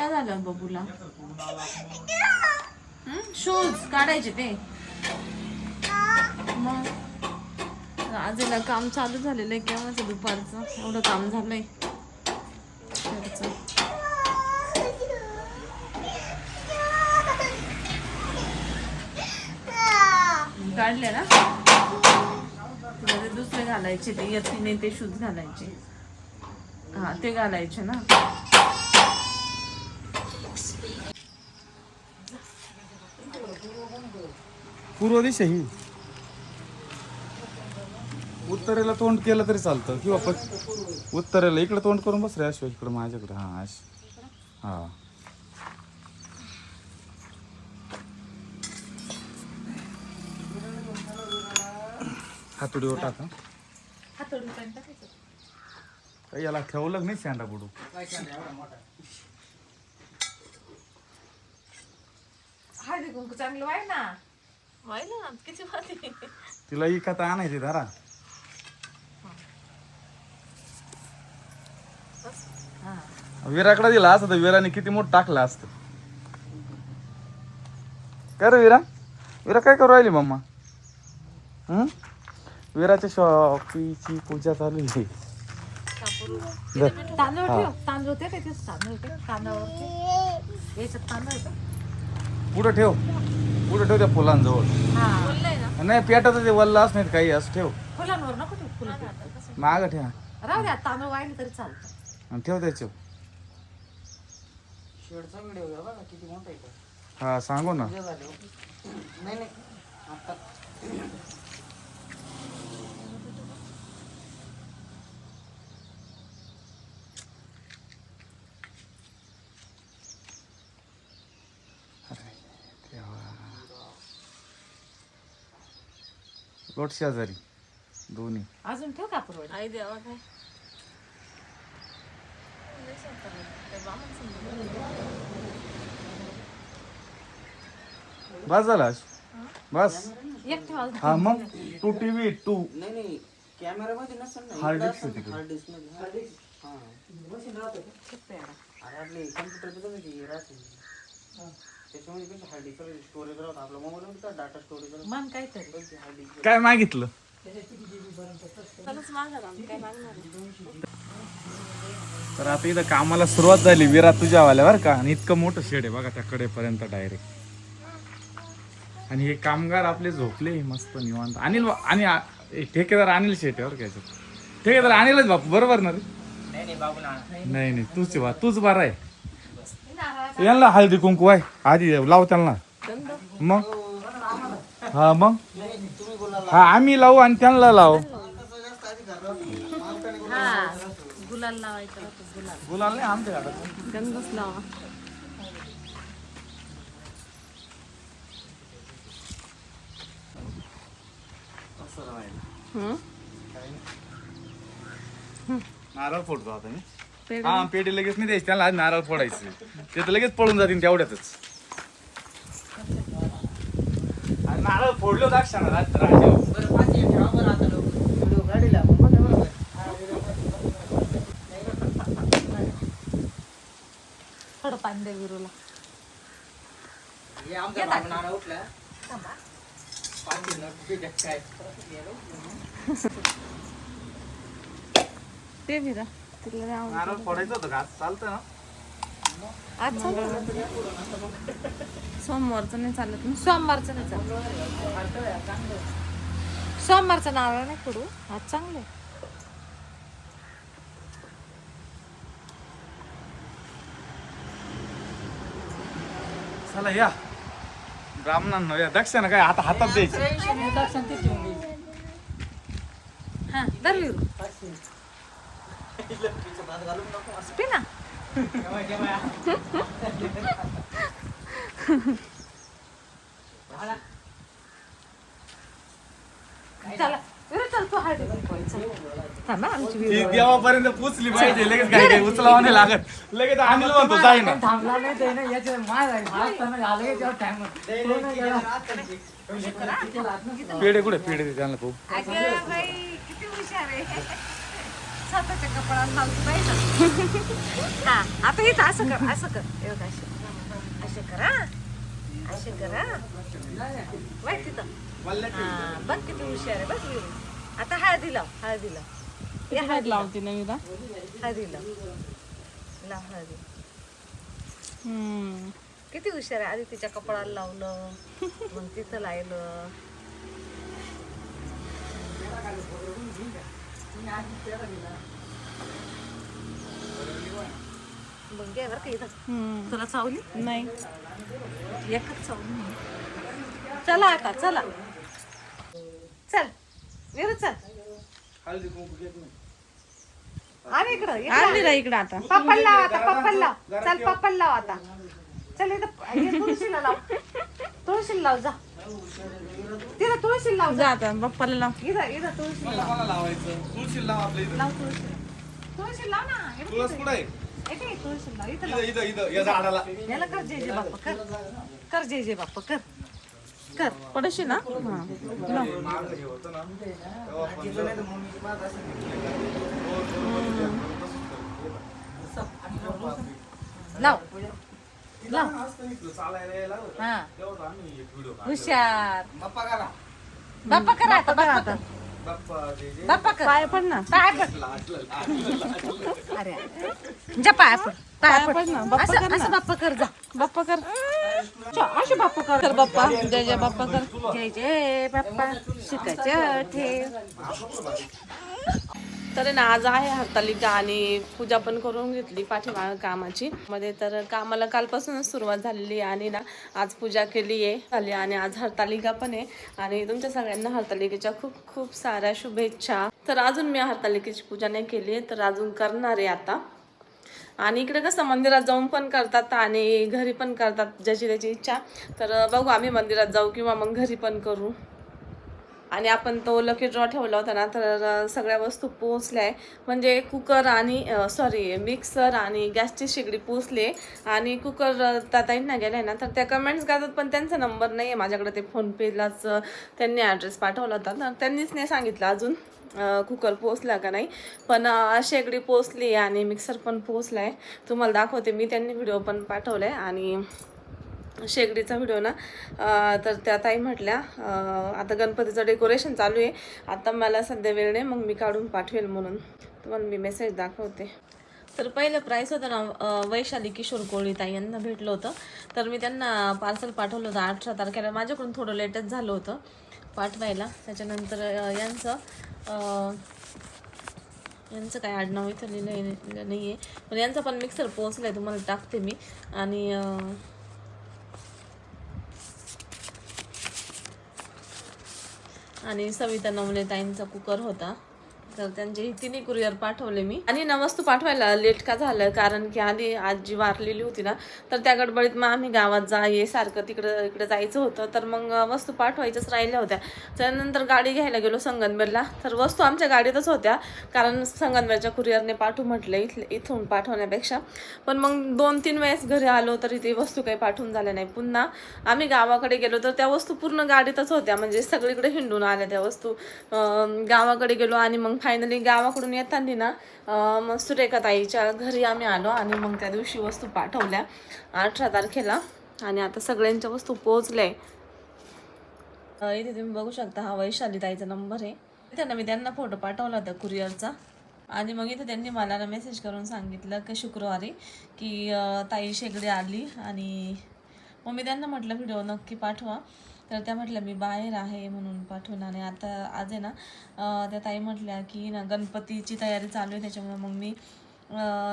काय झालं बबूला? शूज काढायचे ते. मग? आजीला काम चालू झालेलं आहे केव्हाच दुपारचं? एवढं काम झालंय. काढले ना? ते दुसरे घालायचे ते यतीने ते शूज घालायचे. हा ते घालायचे ना? पूर्व दिशा ही. उत्तरेला तोंड केलं तरी चालतं. किंवा पण उत्तरेला इकडे तोंड करून बस रे अशो इकडं माझ्याकडे. हा अश हा. हातोडीवर टाका. काही याला ठेवलं नाही शेंडा बुडू? हळदी कुंकू चांगलं व्हाय ना? व्हायला ना किती भारी. तिला इकत आणायची धरा विराकडे दिला असं तर विराने किती मोठं टाकलं असतं. काय रे विरा? विरा काय करू राहिली मम्मा? हं? विराच्या शॉपीची पूजा चालू आहे. धर. तांदूळ ठेव. तांदूळ ते काय ते तांदूळ ते तांदळावर याच्यात तांदूळ आहे पुढं ठेव. पुढं ठेव त्या फुलांजवळ. हा. बोललंय ना नाही पेटाचं ते वल्ल असं नाही काही असं ठेव. फुलांवर नको ठेव फुलं मागं ठेवा. राहू द्या तांदूळ वाहिले तरी चालतं. आणि ठेव त्याच्यावर शेडचा व्हिडिओ घ्या बघा किती मोठा आहे तो. हा सांगू ना. झाले हो. नाही नाही. आता. लोट शेजारी दोन्ही. अजून ठेव कापड आई देवा काय? बस झाला आज? बस? एक ठेव अजून. हा मग? Two TV two. नाही नाही कॅमेरामध्ये नसेल ना. आहे तिकडे. मध्ये. हार्ड डिस्क हां. अरे आपले ते राहते. त्याच्यामध्ये कसं हार्ड डिस्क स्टोरेज राहतं आपला मोबाईल का डाटा स्टोरेज राहतं? मन काहीतरी हार्ड डिस्क काय मागितलं? तर आता इथं कामाला सुरुवात झाली विरा तुझ्या वाल्यावर का. आणि इतकं मोठं शेड आहे बघा त्या कडेपर्यंत डायरेक्ट आणि हे कामगार आपले झोपले मस्त निवांत. अनिल बा- आणि आ- हे ठेकेदार अनिल शेट आहे बरं का याच्यात. ठेकेदार अनिलच बापू बरोबर ना रे? नाही नाही बाबू ना नाही नाही तूच बा तूच बरा आहे. यांना हळदी कुंकू आहे. आधी लाव त्यांना. मग? हा मग? हा आम्ही लावू आणि त्यांना लावू. हा गुलाल लावायचं. गुलाल गुलाल नाही आमच्या घरात. गंधच लावा. हम्म? नारळ फोडतो आता मी. हा पेटी लगेच नाही द्यायची त्याला नारळ फोडायचे. ते तर लगेच पळून जातील तेवढ्यातच. नारळ फोडलो बरोबर थोडं पाणी दे विरूला हे आमचा बाबू नाना उठला. पाच मिनिट काय? ते विरा तिला. नारळ फोडायचं होतं का? चालतं ना? आज चालेल सोमवारचं नाही चालत ना? सोमवारचं नाही चालत. सोमवारचं नारळ नाही फोडू. आज चांगलं आहे. चला या. ब्राह्मणांना या. दक्षिणा काय? आता हातात द्यायचं. हा धर विरू पी ना चला चल. हा, देवापर्यंत पुचली पाहिजे लगेच काही काही उचलावं नाही लागत लगेच अनिल म्हणतो ना थांबला नाही ते ना याचे मार आहे पेढे कुठे पेढे त्यांना भाऊ स्वतःच्या कपडा लावतो पाहिजे हा आता इथं असं कर असं कर. बघ असे असे कर असे कर माहीत तिथं. हा बघ किती हुशार आहे बघ. आता हळदी लाव हळदी लाव. हे हळदी लाव लावते ना मीरा हळदी लाव. लाव हळदी. किती हुशार आहे आधी तिच्या कपडाला लावलं मग तिथं लायलं. मग घे बरं का इथं. हम्म. तुला चावली? नाही. एकच चावली चला आता चला. चल. विरू चल. अरे इकडं इकडं. आता. पप्पाला लाव आता पप्पाला लाव. चल पप्पाला लाव आता. चल इथं तुळशीला लाव. तुळशीला लाव जा. तिथं तुळशीला लाव जा आता बाप्पाला लाव. इथं इथं तुळशीला लाव. मला लावायचं? तुळशी लाव आपल्या इथं. लाव तुळशीला तुळशीला लाव ना. तुळस कुठं आहे? इथं ये, तुळशीला लाव इथं इथं लाव. इथं इथं या झाडाला. याला कर जय जय बाप्पा कर. कर जय जय बाप्पा कर. कर. पडशी ना? हा. मागं हे होतं ना. तेव्हा आपण लाव. हा. हुशार. बाप्पा करा. बाप्पा कर आता बाप्पा कर बाप्पा जे जे. बाप्पा कर. पाय पड ना. पाय लाटलं अरे जा पाय पड. पाय पड. ना, बाप्पा असं कर. असं बाप्पा कर जा. बाप्पा कर. अशी बाप्पा कर. कर बाप्पा. जय जय बाप्पा कर. जय जय बाप्पा. शिकायचं ठेव. तर ना आज आहे हरतालिका आणि पूजा पण करून घेतली पाठीमाग कामाची. मध्ये तर कामाला कालपासूनच सुरुवात झालेली आहे आणि ना आज पूजा केली आहे. झाली आणि आज हरतालिका पण आहे. आणि तुमच्या सगळ्यांना हरतालिकेच्या खूप खूप साऱ्या शुभेच्छा. तर अजून मी हरतालिकेची पूजा नाही केली आहे तर अजून करणार आहे आता. आणि इकडे कसं मंदिरात जाऊन पण करतात आणि घरी पण करतात ज्याची त्याची इच्छा. तर बघू आम्ही मंदिरात जाऊ किंवा मग घरी पण करू. आणि आपण तो लकी ड्रॉ ठेवला होता ना तर सगळ्या वस्तू पोचल्या आहे. म्हणजे कुकर आणि सॉरी मिक्सर आणि गॅसची शेगडी पोचले आणि कुकर ताताईंना त्या ताईंना गेलाय ना तर त्या कमेंट्स गातात पण त्यांचा नंबर नाही आहे माझ्याकडे. ते फोनपेलाच त्यांनी ॲड्रेस पाठवला होता. तर त्यांनीच नाही सांगितलं अजून कुकर पोचला का नाही. पण शेगडी पोचली आणि मिक्सर पण पोचला आहे. तुम्हाला दाखवते मी त्यांनी व्हिडिओ पण पाठवला आहे आणि शेगडीचा व्हिडिओ ना तर त्या ताई म्हटल्या आता गणपतीचं डेकोरेशन चालू आहे. आता मला सध्या वेळ नाही मग मी काढून पाठवेल म्हणून. तुम्हाला मी मेसेज दाखवते. तर पहिलं प्राईस होतं ना वैशाली किशोर कोळी ताई यांना भेटलं होतं. तर मी त्यांना पार्सल पाठवलं होतं अठरा तारखेला. माझ्याकडून थोडं लेटच झालं होतं पाठवायला. त्याच्यानंतर यांचं यांचं काय आडनाव इथं लिहिलं नाही आहे पण यांचा पण मिक्सर पोहोचला आहे तुम्हाला टाकते मी. आणि आणि सविता नवले ताईंचा कुकर होता. तर त्यांचे तिने तिन्ही कुरिअर पाठवले मी. आणि ना वस्तू पाठवायला लेट का झालं? कारण की आधी आजी वारलेली होती ना तर त्या गडबडीत मग आम्ही गावात जा ये सारखं तिकडं इकडं जायचं होतं. तर मग वस्तू पाठवायच्याच राहिल्या होत्या. त्यानंतर गाडी घ्यायला गेलो संगनबेरला तर वस्तू आमच्या गाडीतच होत्या कारण संगनबेरच्या कुरिअरने पाठवू म्हटलं इथले इथून पाठवण्यापेक्षा. पण मग दोन तीन वेळेस घरी आलो तरी ते वस्तू काही पाठवून झाल्या नाही. पुन्हा आम्ही गावाकडे गेलो तर त्या वस्तू पूर्ण गाडीतच होत्या. म्हणजे सगळीकडे हिंडून आल्या त्या वस्तू. गावाकडे गेलो आणि मग फायनली गावाकडून येताना ना अं, मग सुरेखा ताईच्या घरी आम्ही आलो आणि मग त्या दिवशी वस्तू पाठवल्या अठरा तारखेला. आणि आता सगळ्यांच्या वस्तू पोहोचल्या. इथे तुम्ही बघू शकता हा वैशाली ताईचा नंबर आहे. त्यांना ना मी त्यांना फोटो पाठवला होता कुरिअरचा आणि मग इथे त्यांनी मला ना मेसेज करून सांगितलं की शुक्रवारी की ताई शेगडी आली आणि मग मी त्यांना म्हटलं व्हिडिओ नक्की पाठवा. तर त्या म्हटल्या मी बाहेर आहे म्हणून पाठवून आणि आता आज आहे ना त्या ताई म्हटल्या की ना गणपतीची तयारी चालू आहे त्याच्यामुळे मग मी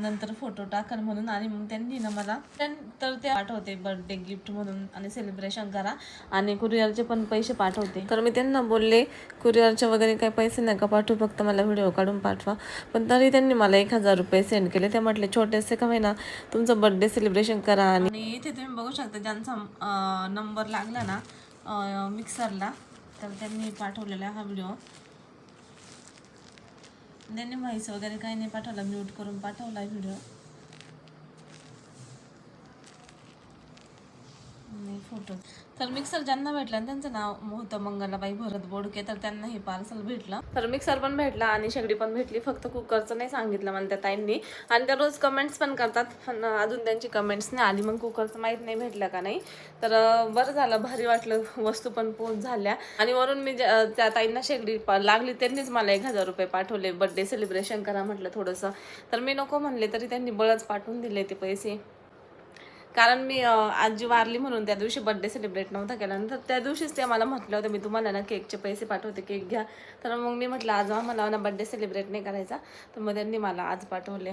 नंतर फोटो टाकल म्हणून आणि मग त्यांनी ना मला त्यां- तर ते पाठवते बर्थडे गिफ्ट म्हणून आणि सेलिब्रेशन करा आणि कुरिअरचे पण पैसे पाठवते. तर मी त्यांना बोलले कुरिअरचे वगैरे काही पैसे नका पाठवू फक्त मला व्हिडिओ काढून पाठवा. पण तरी त्यांनी मला एक हजार रुपये सेंड केले. ते म्हटले छोटेसे का ना तुमचं बर्थडे सेलिब्रेशन करा आणि इथे तुम्ही बघू शकता ज्यांचा नंबर लागला ना मिक्सरला. तर त्यांनी पाठवलेला हा व्हिडिओ. त्यांनी माहिती वगैरे काही नाही पाठवला म्यूट करून पाठवला व्हिडिओ. फोटो तर मिक्सर ज्यांना भेटला आणि त्यांचं नाव होतं मंगलाबाई भरत बोडके तर त्यांना हे पार्सल भेटलं. तर मिक्सर पण भेटला आणि शेगडी पण भेटली. फक्त कुकरचं नाही सांगितलं मला त्या ताईंनी. आणि त्या रोज कमेंट्स पण करतात. पण अजून त्यांची कमेंट्स नाही आली. मग कुकरचं माहीत नाही भेटलं का नाही. तर बरं झालं. भारी वाटलं. वस्तू पण पोच झाल्या. आणि वरून मी ज्या- त्या ताईंना शेगडी लागली त्यांनीच मला एक हजार रुपये पाठवले. बड्डे सेलिब्रेशन करा म्हटलं थोडंसं. तर मी नको म्हणले तरी त्यांनी बळच पाठवून दिले ते पैसे. कारण मी आजी वारली म्हणून त्या दिवशी बर्थडे सेलिब्रेट नव्हता केला तर त्या दिवशीच ते मला म्हटलं होतं मी तुम्हाला ना केकचे पैसे पाठवते केक घ्या. तर मग मी म्हटलं आज मला ना बर्थडे सेलिब्रेट नाही करायचा. तर मग त्यांनी मला आज पाठवले.